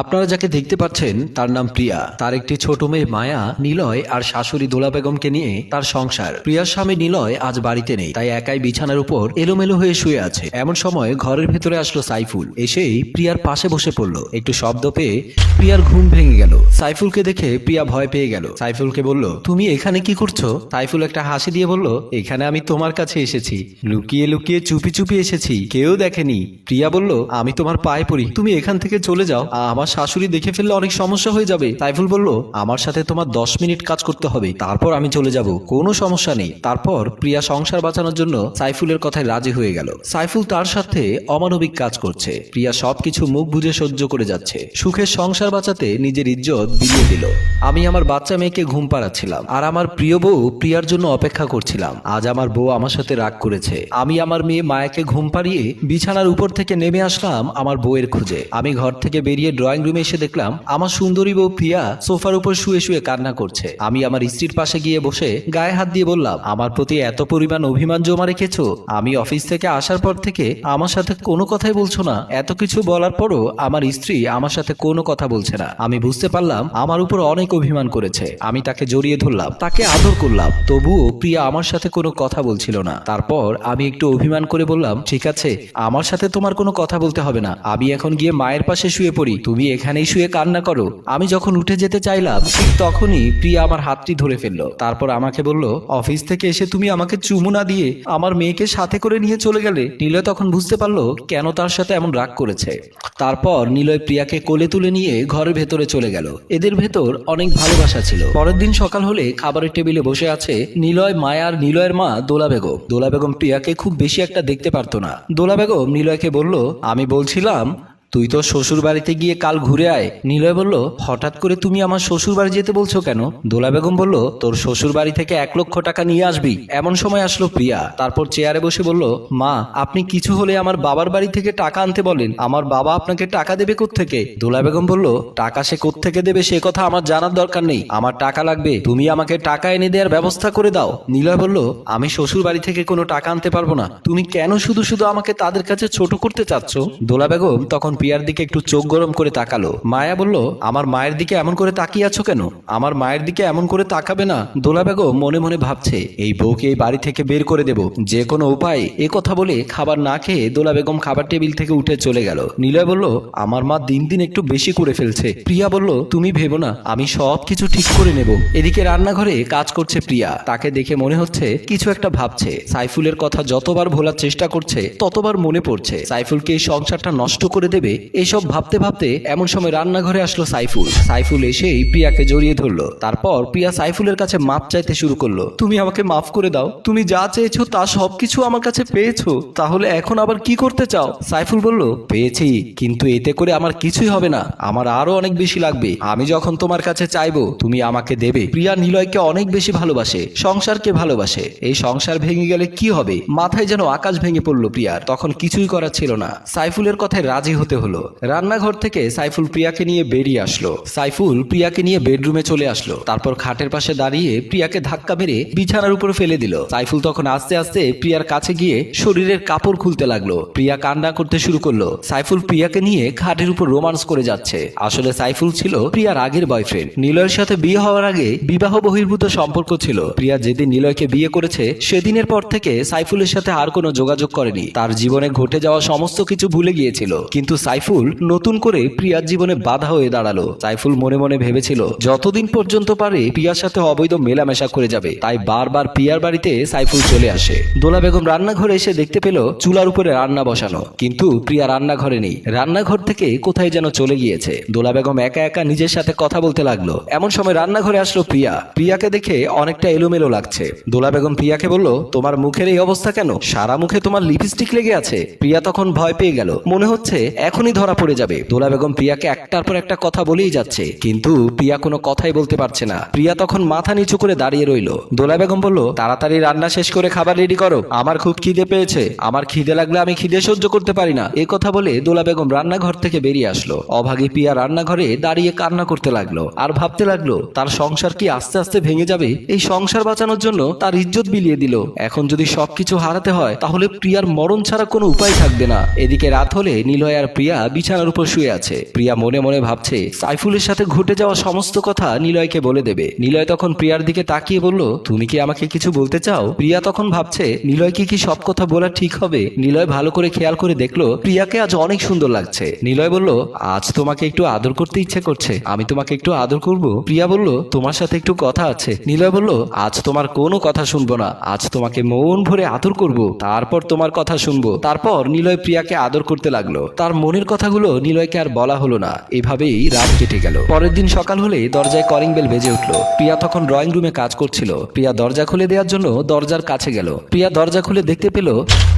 আপনারা যাকে দেখতে পাচ্ছেন, তার নাম প্রিয়া। তার একটি ছোট মেয়ে মায়া, নিলয় আর শাশুড়ি দোলা বেগমকে নিয়ে তার সংসার। প্রিয়ার স্বামী নিলয় আজ বাড়িতে নেই, তাই একাই বিছানার উপর এলোমেলো হয়ে শুয়ে আছে। এমন সময় ঘরের ভেতরে আসলো সাইফুল। এসেই প্রিয়ার পাশে বসে পড়ল। একটু শব্দ পেয়ে প্রিয়ার ঘুম ভেঙে গেল। সাইফুলকে দেখে প্রিয়া ভয় পেয়ে গেল। সাইফুলকে বলল, তুমি এখানে কি করছ? সাইফুল একটা হাসি দিয়ে বলল, এখানে আমি তোমার কাছে এসেছি। লুকিয়ে লুকিয়ে চুপি চুপি এসেছি। কেউ দেখেনি। প্রিয়া বলল, আমি তোমার পায়ে পড়ি। তুমি এখান থেকে চলে যাও। আমার শাশুড়ি দেখে ফেললে অনেক সমস্যা হয়ে যাবে। সাইফুল বলল, আমার সাথে তোমার দশ মিনিট কাজ করতে হবে, তারপর আমি চলে যাব। কোনো সমস্যা নেই। তারপর প্রিয়া সংসার বাঁচানোর জন্য সাইফুলের কথায় রাজি হয়ে গেল। সাইফুল তার সাথে অমানবিক কাজ করছে। প্রিয়া সবকিছু মুখ বুঝে সহ্য করে যাচ্ছে। সুখের সংসার বাঁচাতে নিজের ইজ্জত বিলিয়ে দিল। আমি আমার বাচ্চা মেয়েকে ঘুম পাড়াচ্ছিলাম, আর আমার প্রিয় বউ প্রিয়ার জন্য অপেক্ষা করছিলাম। আজ আমার বউ আমার সাথে রাগ করেছে। আমি আমার মেয়ে মায়াকে ঘুম পাড়িয়ে বিছানার উপর থেকে নেমে আসলাম আমার বউয়ের খুঁজে। আমি ঘর থেকে বেরিয়ে ড্রয়িং রুমে এসে দেখলাম আমার সুন্দরী বউ প্রিয়া সোফার উপর শুয়ে শুয়ে কান্না করছে। আমি আমার স্ত্রীর পাশে গিয়ে বসে গায়ে হাত দিয়ে বললাম, আমার প্রতি এত পরিমাণ অভিমান জমা রেখেছো। আমি অফিস থেকে আসার পর থেকে আমার সাথে কোনো কথাই বলছো না। এত কিছু বলার পরও আমার স্ত্রী আমার সাথে কোনো কথা বলছে না। আমি বুঝতে পারলাম আমার উপর অনেক অভিমান করেছে। আমি তাকে জড়িয়ে ধরলাম, তাকে আদর করলাম। তবুও প্রিয়া আমার সাথে কোনো কথা বলছিল না। তারপর আমি একটু অভিমান করে বললাম, ঠিক আছে, আমার সাথে তোমার কোনো কথা বলতে হবে না। আমি এখন গিয়ে মায়ের পাশে শুয়ে পড়ি। তুমি এখানেই শুয়ে কান্না করো। আমি যখন উঠে যেতে চাইলাম, ঠিক তখনই প্রিয়া আমার হাতটি ধরে ফেলল। তারপর আমাকে বলল, অফিস থেকে এসে তুমি আমাকে চুমু না দিয়ে আমার মেয়েকে সাথে করে নিয়ে চলে গেলে? নিলয় তখন বুঝতে পারল কেন তার সাথে এমন রাগ করেছে। তারপর নিলয় প্রিয়াকে কোলে তুলে নিয়ে ঘরের ভেতরে চলে গেল। এদের ভেতর অনেক ভালোবাসা ছিল। পরের দিন সকাল হলে খাবারের টেবিলে বসে আছে নিলয় মায়ার নিলয়ের মা দোলা বেগম। দোলা বেগম প্রিয়াকে খুব বেশি একটা দেখতে পারতো না। দোলা বেগম নিলয়কে বলল, আমি বলছিলাম তুই তো শ্বশুর বাড়িতে গিয়ে কাল ঘুরে আয়। নিলয় বলল, হঠাৎ করে তুমি আমার শ্বশুর বাড়ি যেতে বলছো কেন? দোলা বেগম বলল, তোর শ্বশুর বাড়ি থেকে এক লক্ষ টাকা নিয়ে আসবি। এমন সময় আসলো প্রিয়া। তারপর চেয়ারে বসে বলল, মা, আপনি কিছু হলে আমার বাবার বাড়ি থেকে টাকা আনতে বলেন। আমার বাবা আপনাকে টাকা দেবে থেকে দোলা বেগম বলল, টাকা সে থেকে দেবে সে কথা আমার জানার দরকার নেই। আমার টাকা লাগবে। তুমি আমাকে টাকা এনে দেওয়ার ব্যবস্থা করে দাও। নিলয় বলল, আমি শ্বশুর বাড়ি থেকে কোনো টাকা আনতে পারব না। তুমি কেন শুধু শুধু আমাকে তাদের কাছে ছোট করতে চাচ্ছ? দোলা বেগম তখন প্রিয়ার দিকে একটু চোখ গরম করে তাকালো। মায়া বলল, আমার মায়ের দিকে এমন করে তাকিয়ে আছো কেন? আমার মায়ের দিকে এমন করে তাকাবে না? দোলা বেগম মনে মনে ভাবছে, এই বউকে এই বাড়ি থেকে বের করে দেব। যে কোনো উপায় এ কথা বলে খাবার না খেয়ে দোলা বেগম খাবার টেবিল থেকে উঠে চলে গেল। নিলয় বলল, আমার মা দিন দিন একটু বেশি করে ফেলছে। প্রিয়া বলল, তুমি ভেবো না, আমি সব কিছু ঠিক করে নেব। এদিকে রান্নাঘরে কাজ করছে প্রিয়া। তাকে দেখে মনে হচ্ছে কিছু একটা ভাবছে। সাইফুলের কথা যতবার ভোলার চেষ্টা করছে, ততবার মনে পড়ছে। সাইফুলকে এই সংসারটা নষ্ট করে দেবে এইসব ভাবতে ভাবতে এমন সময় রান্নাঘরে আসলো সাইফুল। সাইফুল এসেই প্রিয়াকে জড়িয়ে ধরলো। তারপর প্রিয়া সাইফুলের কাছে মাপ চাইতে শুরু করল, তুমি আমাকে মাফ করে দাও। তুমি যা চেয়েছো তা সবকিছু আমার কাছে পেয়েছ। তাহলে এখন আবার কি করতে চাও? সাইফুল বলল, পেয়েছি, কিন্তু এতে করে আমার কিছুই হবে না। আমার আরও অনেক বেশি লাগবে। আমি যখন তোমার কাছে চাইব, তুমি আমাকে দেবে। প্রিয়া নিলয়কে অনেক বেশি ভালোবাসে, সংসারকে ভালোবাসে। এই সংসার ভেঙে গেলে কি হবে? মাথায় যেন আকাশ ভেঙে পড়ল প্রিয়ার। তখন কিছুই করার ছিল না। সাইফুলের কথায় রাজি হতে হলো। রান্নাঘর থেকে সাইফুল প্রিয়াকে নিয়ে বেরিয়ে আসলো। সাইফুল প্রিয়াকে নিয়ে বেডরুমে চলে আসলো। তারপর খাটের পাশে দাঁড়িয়ে প্রিয়াকে ধাক্কা মেরে বিছানার উপর ফেলে দিল। সাইফুল তখন আস্তে আস্তে প্রিয়ার কাছে গিয়ে শরীরের কাপড় খুলতে লাগল। প্রিয়া কান্না করতে শুরু করল। সাইফুল প্রিয়াকে নিয়ে খাটের উপর রোমান্স করে যাচ্ছে। আসলে সাইফুল ছিল প্রিয়ার আগের বয়ফ্রেন্ড। নিলয়ের সাথে বিয়ে হওয়ার আগে বিবাহ বহির্ভূত সম্পর্ক ছিল। প্রিয়া যেদিন নিলয়কে বিয়ে করেছে, সেদিনের পর থেকে সাইফুলের সাথে আর কোনো যোগাযোগ করেনি। তার জীবনে ঘটে যাওয়া সমস্ত কিছু ভুলে গিয়েছিল। কিন্তু সাইফুল নতুন করে প্রিয়ার জীবনে বাধা হয়ে দাঁড়াল। সাইফুল মনে মনে ভেবেছিল, যতদিন পর্যন্ত পারে প্রিয়ার সাথে অবৈধ মেলামেশা করে যাবে, তাই বারবার প্রিয়ার বাড়িতে সাইফুল চলে আসে। দোলা বেগম রান্নাঘরে এসে দেখতে পেল, চুলার উপরে রান্না বসানো। কিন্তু প্রিয়া রান্নাঘরে নেই। রান্নাঘর থেকে কোথায় যেন চলে গিয়েছে। দোলা বেগম একা একা নিজের সাথে কথা বলতে লাগল। এমন সময় রান্নাঘরে আসলো প্রিয়া। প্রিয়াকে দেখে অনেকটা এলোমেলো লাগছে। দোলা বেগম প্রিয়াকে বলল, তোমার মুখের এই অবস্থা কেন? সারা মুখে তোমার লিপস্টিক লেগে আছে। প্রিয়া তখন ভয় পেয়ে গেল। মনে হচ্ছে এখনই ধরা পড়ে যাবে। দোলা বেগম প্রিয়াকে একটার পর একটা কথা বলেই যাচ্ছে। কিন্তু প্রিয়া কোনো কথাই বলতে পারছে না। প্রিয়া তখন মাথা নিচু করে দাঁড়িয়ে রইল। দোলা বেগম বলল, তাড়াতাড়ি রান্না শেষ করে খাবার রেডি করো। আমার খুব খিদে পেয়েছে। আমার খিদে লাগলে আমি খিদে সহ্য করতে পারি না। এ কথা বলে দোলা বেগম রান্নাঘর থেকে বেরিয়ে আসলো। অভাগী প্রিয়া রান্নাঘরে দাঁড়িয়ে কান্না করতে লাগল। আর ভাবতে লাগল, তার সংসার কি আস্তে আস্তে ভেঙে যাবে? এই সংসার বাঁচানোর জন্য তার ইজ্জত বিলিয়ে দিল। এখন যদি সবকিছু হারাতে হয়, তাহলে প্রিয়ার মরণ ছাড়া কোনো উপায় থাকবে না। এদিকে রাত হলে নিলয় আর প্রিয়া প্রিয়া বিছানার উপর শুয়ে আছে। প্রিয়া মনে মনে ভাবছে, সাইফুলের সাথে ঘটে যাওয়া সমস্ত কথা নিলয়কে বলে দেবে। নিলয় তখন প্রিয়ার দিকে তাকিয়ে বলল, তুমি কি আমাকে কিছু বলতে চাও? প্রিয়া তখন ভাবছে নিলয়কে কি সব কথা বলা ঠিক হবে? নিলয় ভালো করে খেয়াল করে দেখল, প্রিয়াকে আজ অনেক সুন্দর লাগছে। নিলয় বলল, আজ তোমাকে একটু আদর করতে ইচ্ছে করছে। আমি তোমাকে একটু আদর করব? প্রিয়া বলল, তোমার সাথে একটু কথা আছে। নিলয় বলল, আজ তোমার কোনো কথা শুনব না। আজ তোমাকে মন ভরে আদর করব। তারপর তোমার কথা শুনব। তারপর নিলয় প্রিয়াকে আদর করতে লাগল। তার মনের কথাগুলো নিলয়কে আর বলা হলো না। এভাবেই রাত কেটে গেল। পরের দিন সকাল হলে দরজায় কলিং বেল বেজে উঠল। প্রিয়া তখন ড্রয়িং রুমে কাজ করছিল। প্রিয়া দরজা খুলে দেওয়ার জন্য দরজার কাছে গেল। প্রিয়া দরজা খুলে দেখতে পেল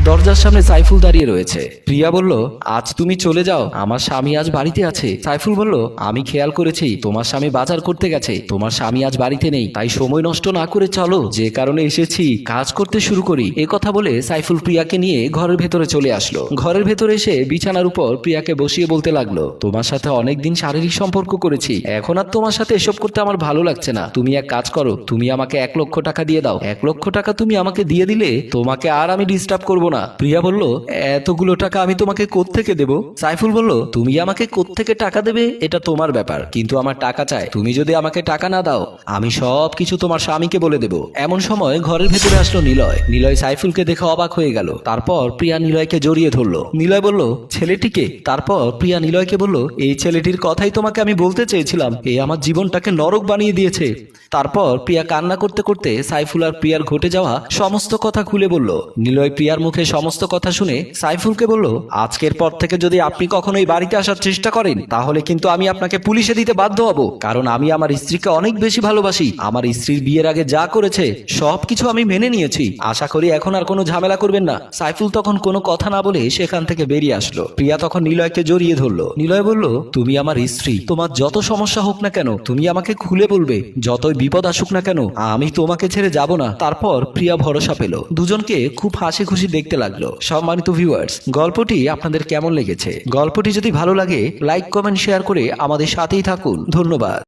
দরজার সামনে সাইফুল দাঁড়িয়ে রয়েছে। প্রিয়া বলল, আজ তুমি চলে যাও। আমার স্বামী আজ বাড়িতে আছে। সাইফুল বলল, আমি খেয়াল করেছি, তোমার স্বামী বাজার করতে গেছে। তোমার স্বামী আজ বাড়িতে নেই। তাই সময় নষ্ট না করে চলো। যে কারণে এসেছি, কাজ করতে শুরু করি। এ কথা বলে সাইফুল প্রিয়াকে নিয়ে ঘরের ভেতরে চলে আসলো। ঘরের ভেতরে এসে বিছানার উপর প্রিয়াকে বসিয়ে বলতে লাগল, তোমার সাথে অনেকদিন শারীরিক সম্পর্ক করেছি। এখন আর তোমার সাথে এসব করতে আমার ভালো লাগছে না। তুমি এক কাজ করো, তুমি আমাকে এক লক্ষ টাকা দিয়ে দাও। এক লক্ষ টাকা তুমি আমাকে দিয়ে দিলে, তোমাকে আর আমি ডিস্টার্ব করব না। প্রিয়া বলল, এতগুলো টাকা আমি তোমাকে কোত্থেকে দেব? সাইফুল বলল, তুমি আমাকে কোত্থেকে টাকা দেবে, এটা তোমার ব্যাপার। কিন্তু আমার টাকা চাই। তুমি যদি আমাকে টাকা না দাও, আমি সব কিছু তোমার স্বামীকে বলে দেব। এমন সময় ঘরের ভেতরে আসলো নিলয়। নিলয় সাইফুলকে দেখে অবাক হয়ে গেল। তারপর প্রিয়া নিলয়কে জড়িয়ে ধরলো। নিলয় বলল, ছেলেটিকে? তারপর প্রিয়া নিলয়কে বলল, এই ছেলেটির কথাই তোমাকে আমি বলতে চেয়েছিলাম। এ আমার জীবনটাকে নরক বানিয়ে দিয়েছে। তারপর প্রিয়া কান্না করতে করতে সাইফুল আর প্রিয়ার ঘটে যাওয়া সমস্ত কথা খুলে বলল। নিলয় প্রিয়ার মুখে সমস্ত কথা শুনে সাইফুলকে বলল, আজকের পর থেকে যদি আপনি কখনো এই বাড়িতে আসার চেষ্টা করেন, তাহলে কিন্তু আমি আপনাকে পুলিশে দিতে বাধ্য হব। কারণ আমি আমার স্ত্রীকে অনেক বেশি ভালোবাসি। আমার স্ত্রীর বিয়ের আগে যা করেছে, সবকিছু আমি মেনে নিয়েছি। আশা করি এখন আর কোনো ঝামেলা করবেন না। সাইফুল তখন কোনো কথা না বলে সেখান থেকে বেরিয়ে আসলো। প্রিয়া তখন নিলয়কে জড়িয়ে ধরলো। নিলয় বলল, তুমি আমার স্ত্রী। তোমার যত সমস্যা হোক না কেন, তুমি আমাকে খুলে বলবে। যতই বিপদ আসুক না কেন, আমি তোমাকে ছেড়ে যাব না। তারপর প্রিয়া ভরসা পেল। দুজনকে খুব হাসি খুশি দেখতে লাগল। সম্মানিত ভিউয়ার্স গল্পটি আপনাদের কেমন লেগেছে? গল্পটি যদি ভালো লাগে লাইক কমেন্ট শেয়ার করে আমাদের সাথেই থাকুন। ধন্যবাদ।